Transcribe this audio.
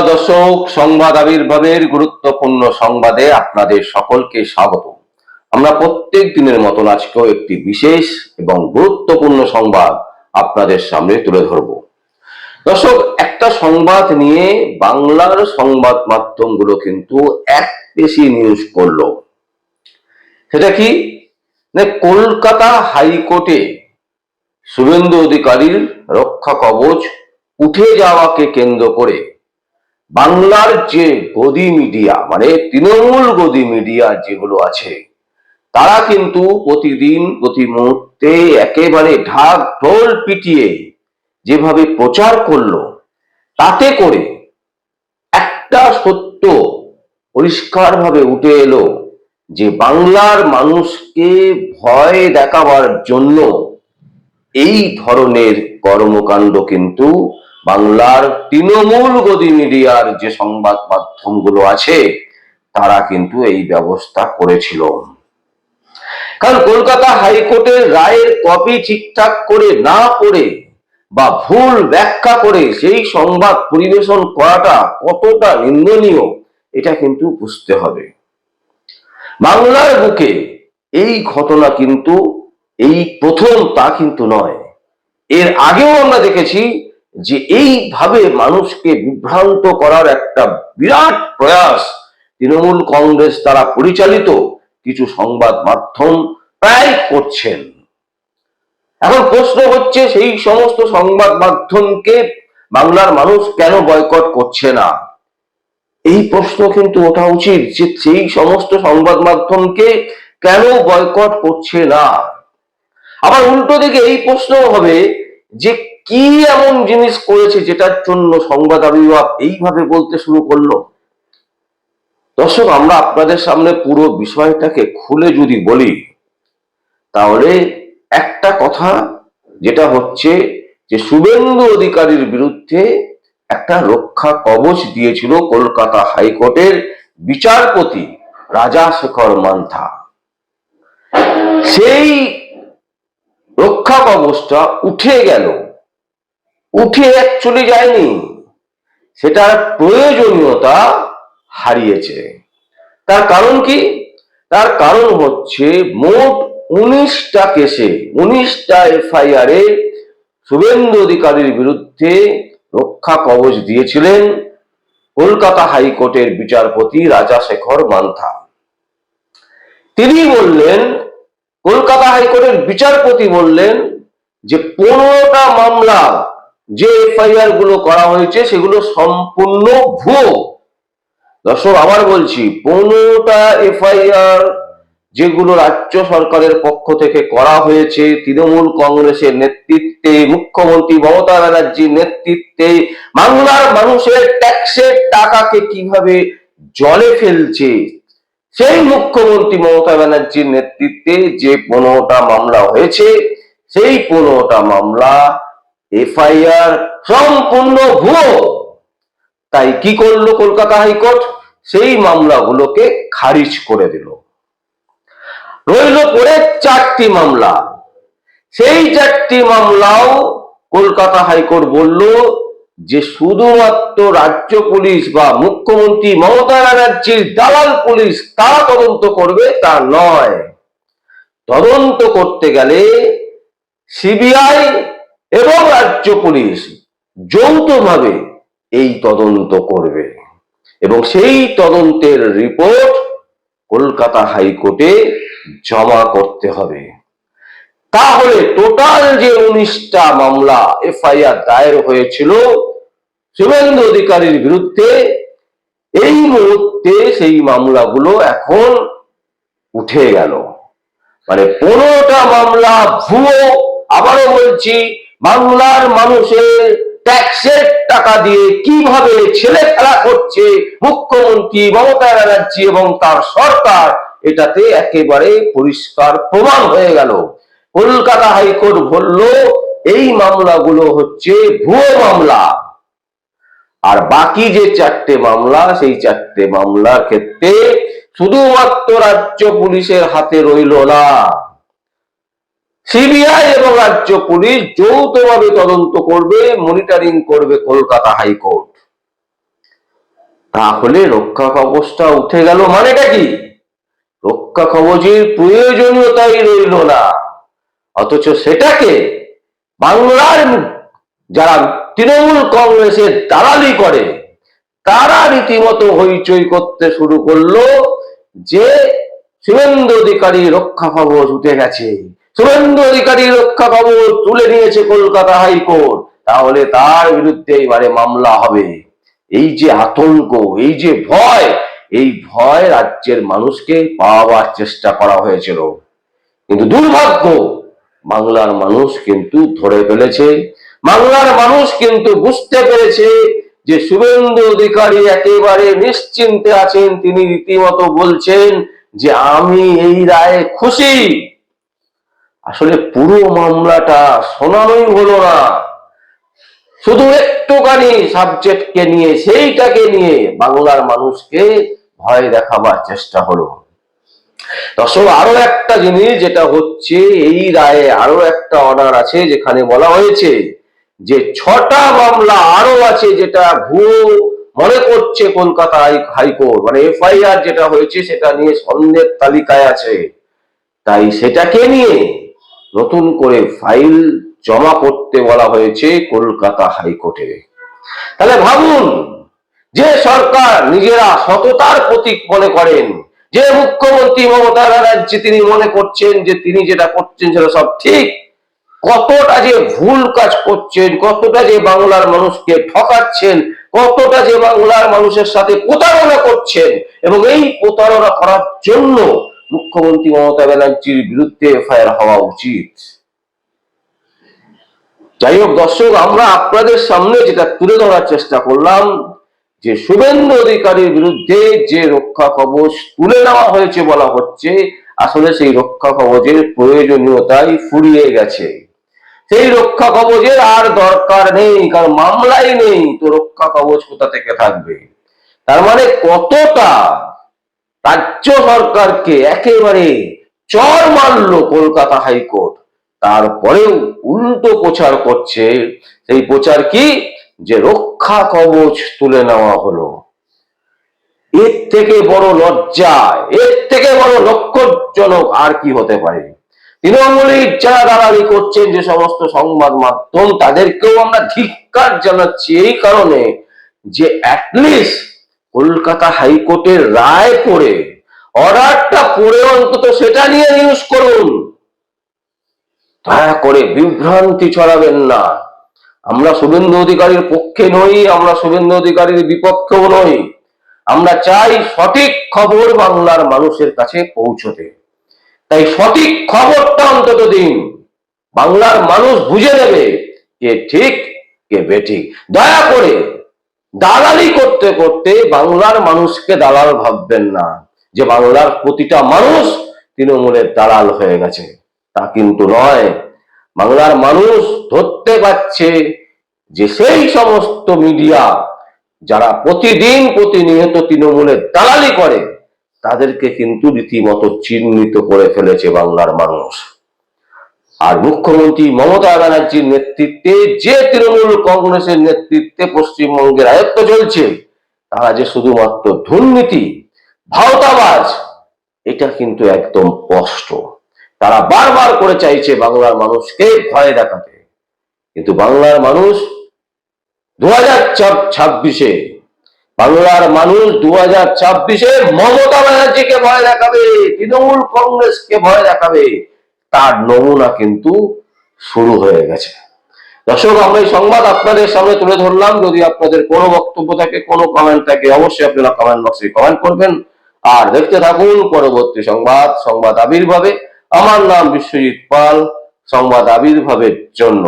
নমস্কার দর্শক সংবাদ আবির্ভাবের গুরুত্বপূর্ণ সংবাদে আপনাদের সকলকে স্বাগত আমরা প্রত্যেক দিনের মতন আজকেও একটি বিশেষ এবং গুরুত্বপূর্ণ সংবাদ আপনাদের সামনে তুলে ধরব। দর্শক একটা সংবাদ নিয়ে বাংলার সংবাদ মাধ্যমগুলো কিন্তু এক বেশি নিউজ করল। সেটা কি? কলকাতা হাইকোর্টে শুভেন্দু অধিকারীর রক্ষা কবচ উঠে যাওয়াকে কেন্দ্র করে বাংলার যে গদি মিডিয়া মানে তৃণমূল গদি মিডিয়া যেগুলো আছে, তারা কিন্তু প্রতিদিন প্রতি মুহূর্তে একেবারে ঢাক ঢোল পিটিয়ে যেভাবে প্রচার করল, তাতে করে একটা সত্য পরিষ্কারভাবে উঠে এলো যে বাংলার মানুষকে ভয় দেখাবার জন্য এই ধরনের কর্মকাণ্ড কিন্তু বাংলার তৃণমূল গদি মিডিয়ার যে সংবাদ মাধ্যমগুলো আছে, তারা কিন্তু এই ব্যবস্থা করেছিল। কারণ কলকাতা হাইকোর্টের রায়ের কপি ঠিকঠাক করে না পড়ে বা ভুল ব্যাখ্যা করে সেই সংবাদ পরিবেশন করাটা কতটা নিন্দনীয়, এটা কিন্তু বুঝতে হবে। বাংলার বুকে এই ঘটনা কিন্তু এই প্রথম তা কিন্তু নয়। এর আগেও আমরা দেখেছি যে এইভাবে মানুষকে বিভ্রান্ত করার একটা বিরাট প্রয়াস তৃণমূল কংগ্রেস দ্বারা পরিচালিত কিছু সংবাদ মাধ্যম প্রায় করছেন। এখন প্রশ্ন হচ্ছে, সেই সমস্ত সংবাদ মাধ্যমকে বাংলার মানুষ কেন বয়কট করছে না? এই প্রশ্ন কিন্তু ওঠা উচিত যে সেই সমস্ত সংবাদ মাধ্যমকে কেন বয়কট করছে না? আবার উল্টো দিকে এই প্রশ্ন হবে যে কি এমন জিনিস করেছে যেটার জন্য সংবাদ আবির্ভাব এইভাবে বলতে শুরু করল? দর্শক, আমরা আপনাদের সামনে পুরো বিষয়টাকে খুলে যদি বলি, তাহলে একটা কথা যেটা হচ্ছে যে শুভেন্দু অধিকারীর বিরুদ্ধে একটা রক্ষা কবচ দিয়েছিল কলকাতা হাইকোর্টের বিচারপতি রাজা শেখর মান্থা। সেই রক্ষা কবচটা উঠে গেল। উঠে অ্যাকচুয়ালি যায়নি। সেটার প্রয়োজনীয়তা হারিয়েছে। তার কারণ কি? তার কারণ হচ্ছে মোট উনিশটা কেসে উনিশটা এফআইআর এ শুভেন্দু অধিকারীর বিরুদ্ধে রক্ষা কবচ দিয়েছিলেন কলকাতা হাইকোর্টের বিচারপতি রাজা শেখর মান্থা। তিনি বললেন, কলকাতা হাইকোর্টের বিচারপতি বললেন যে, পনেরোটা মামলা যে এফআইআরগুলো করা হয়েছে, সেগুলো সম্পূর্ণ ভুয়ো। দর্শক, আবার বলছি, পনেরোটা এফআইআর যেগুলো রাজ্য সরকারের পক্ষ থেকে করা হয়েছে, তৃণমূল কংগ্রেসের নেতৃত্বে, মুখ্যমন্ত্রী মমতা ব্যানার্জির নেতৃত্বে, বাংলার মানুষের ট্যাক্সের টাকাকে কীভাবে জলে ফেলছে, সেই মুখ্যমন্ত্রী মমতা ব্যানার্জির নেতৃত্বে যে পনেরোটা মামলা হয়েছে, সেই পনেরোটা মামলা এফআইআর সম্পূর্ণ ভুয়ো। তাই কি করল কলকাতা হাইকোর্ট? সেই মামলাগুলোকে খারিজ করে দিল। রইল পরে চারটি মামলা। সেই চারটি মামলাও কলকাতা হাইকোর্ট বলল যে শুধুমাত্র রাজ্য পুলিশ বা মুখ্যমন্ত্রী মমতা ব্যানার্জির দালাল পুলিশ তারা তদন্ত করবে তা নয়। তদন্ত করতে গেলে সিবিআই এবং রাজ্য পুলিশ যৌথভাবে এই তদন্ত করবে। এবং সেই তদন্তের রিপোর্ট কলকাতা হাইকোর্টে জমা করতে হবে। তাহলে টোটাল যে উনিশটা মামলা এফআইআর দায়ের হয়েছিল, শুভেন্দু অধিকারীর বিরুদ্ধে এই মুহূর্তে সেই মামলাগুলো এখন উঠে গেল। মানে পনেরোটা মামলা, ভুয়ো, আবারও বলছি বাংলার মানুষের ট্যাক্সের টাকা দিয়ে কীভাবে ছেলে খেলা করছে মুখ্যমন্ত্রী মমতা ব্যানার্জি এবং তার সরকার, এটাতে একেবারে পরিষ্কার প্রমাণ হয়ে গেল। কলকাতা হাইকোর্ট বলল, এই মামলাগুলো হচ্ছে ভুয়ো মামলা। আর বাকি যে চারটে মামলা, সেই চারটে মামলার ক্ষেত্রে শুধুমাত্র রাজ্য পুলিশের হাতে রইল না। সিবিআই এবং রাজ্য পুলিশ যৌথভাবে তদন্ত করবে মনিটরিং করবে কলকাতা হাইকোর্ট। তাহলে রক্ষা কবচটা উঠে গেল মানেটা কি? রক্ষা কবচের প্রয়োজনীয়তাই রইল না। অথচ সেটাকে বাংলার যারা তৃণমূল কংগ্রেসের দালালি করে, তারা রীতিমতো হইচই করতে শুরু করল যে, শুভেন্দু অধিকারী রক্ষা কবচ উঠে গেছে। শুভেন্দু অধিকারী রক্ষা খবর তুলে নিয়েছে কলকাতা হাইকোর্ট। তাহলে তার বিরুদ্ধে এবারে মামলা হবে। এই যে আতঙ্ক, এই যে ভয়, এই ভয় রাজ্যের মানুষকে পাওয়ার চেষ্টা করা হয়েছিল। কিন্তু দুর্ভাগ্য, বাংলার মানুষ কিন্তু ধরে ফেলেছে। বাংলার মানুষ কিন্তু বুঝতে পেরেছে যে শুভেন্দু অধিকারী একেবারে নিশ্চিন্তে আছেন। তিনি রীতিমতো বলছেন যে আমি এই রায়ে খুশি। আসলে পুরো মামলাটা শোনানোই হলো না। শুধু একটুখানি সাবজেক্টকে নিয়ে, সেইটাকে নিয়ে বাংলার মানুষকে ভয় দেখাবার চেষ্টা হলো। দর্শক, আরও একটা জিনিস যেটা হচ্ছে, এই রায়ে আরও একটা অর্ডার আছে যেখানে বলা হয়েছে যে ছটা মামলা আরও আছে যেটা ভুয়ো মনে করছে কলকাতা হাইকোর্ট। মানে এফআইআর যেটা হয়েছে, সেটা নিয়ে সন্দেহ তালিকায় আছে। তাই সেটাকে নিয়ে নতুন করে ফাইল জমা করতে বলা হয়েছে কলকাতা হাইকোর্টে। তাহলে ভাবুন, যে সরকার নিজেরা সততার প্রতীক মনে করেন, যে মুখ্যমন্ত্রী মমতা ব্যানার্জি তিনি মনে করছেন যে তিনি যেটা করছেন সেটা সব ঠিক, কতটা যে ভুল কাজ করছেন, কতটা যে বাংলার মানুষকে ঠকাচ্ছেন, কতটা যে বাংলার মানুষের সাথে প্রতারণা করছেন, এবং এই প্রতারণা করার জন্য মুখ্যমন্ত্রী মমতা ব্যানার্জির বিরুদ্ধে এফআইআর হওয়া উচিত। যাই হোক, দর্শক, আমরা আপনাদের সামনে যেটা তুলে ধরার চেষ্টা করলাম, যে শুভেন্দু অধিকারীর বিরুদ্ধে যে রক্ষা কবচ তুলে নেওয়া হয়েছে বলা হচ্ছে, আসলে সেই রক্ষা কবচের প্রয়োজনীয়তাই ফুরিয়ে গেছে। সেই রক্ষা কবচের আর দরকার নেই, কারণ মামলাই নেই, তো রক্ষা কবচ কোথা থেকে থাকবে? তার মানে কতটা রাজ্য সরকারকে একেবারে চর মারলো কলকাতা হাইকোর্ট। তারপরেও উল্টো প্রচার করছে। সেই প্রচার কি? যে রক্ষা কবচ তুলে নেওয়া হলো। এর থেকে বড় লজ্জা, এর থেকে বড় লক্ষ্যজনক আর কি হতে পারে? তৃণমূলের যারা দালালি করছেন যে সমস্ত সংবাদ মাধ্যম, তাদেরকেও আমরা ধিক্কার জানাচ্ছি এই কারণে যে অ্যাটলিস্ট কলকাতা হাইকোর্টের রায় পড়ে, অর্ডারটা পড়ে অন্তত সেটা নিয়ে নিউজ করুন। দয়া করে বিভ্রান্তি ছড়াবেন না। আমরা শুভেন্দু অধিকারীর পক্ষে নই, আমরা শুভেন্দু অধিকারীর বিপক্ষেও নই। আমরা চাই সঠিক খবর বাংলার মানুষের কাছে পৌঁছতে। তাই সঠিক খবরটা অন্তত দিন। বাংলার মানুষ বুঝে নেবে কে ঠিক, কে বেঠিক। দয়া করে দালালি করতে করতে বাংলার মানুষকে দালাল ভাববেন না। যে বাংলার প্রতিটা মানুষ তৃণমূলের দালাল হয়ে গেছে, তা কিন্তু নয়। বাংলার মানুষ ধরতে পারছে যে সেই সমস্ত মিডিয়া যারা প্রতিদিন প্রতিনিয়ত তৃণমূলের দালালি করে, তাদেরকে কিন্তু রীতিমতো চিহ্নিত করে ফেলেছে বাংলার মানুষ। আর মুখ্যমন্ত্রী মমতা ব্যানার্জির নেতৃত্বে যে তৃণমূল কংগ্রেসের নেতৃত্বে পশ্চিমবঙ্গের আয়ত্ত চলছে, তারা যে শুধুমাত্র দুর্নীতি, ভাওতাবাজ, এটা কিন্তু একদম স্পষ্ট। তারা বারবার করে চাইছে বাংলার মানুষকে ভয় দেখাতে। কিন্তু বাংলার মানুষ দু হাজার ছাব্বিশে, বাংলার মানুষ দু হাজার ছাব্বিশে মমতা ব্যানার্জিকে ভয় দেখাবে, তৃণমূল কংগ্রেসকে ভয় দেখাবে। তার নমুনা কিন্তু শুরু হয়ে গেছে। দর্শক, আমরা এই সংবাদ আপনাদের সামনে তুলে ধরলাম। যদি আপনাদের কোনো বক্তব্য থাকে, কোনো কমেন্ট থাকে, অবশ্যই আপনারা কমেন্ট বক্সে কমেন্ট করবেন। আর দেখতে থাকুন পরবর্তী সংবাদ সংবাদ আবির্ভাবে। আমার নাম বিশ্বজিৎ পাল, সংবাদ আবির্ভাবের জন্য।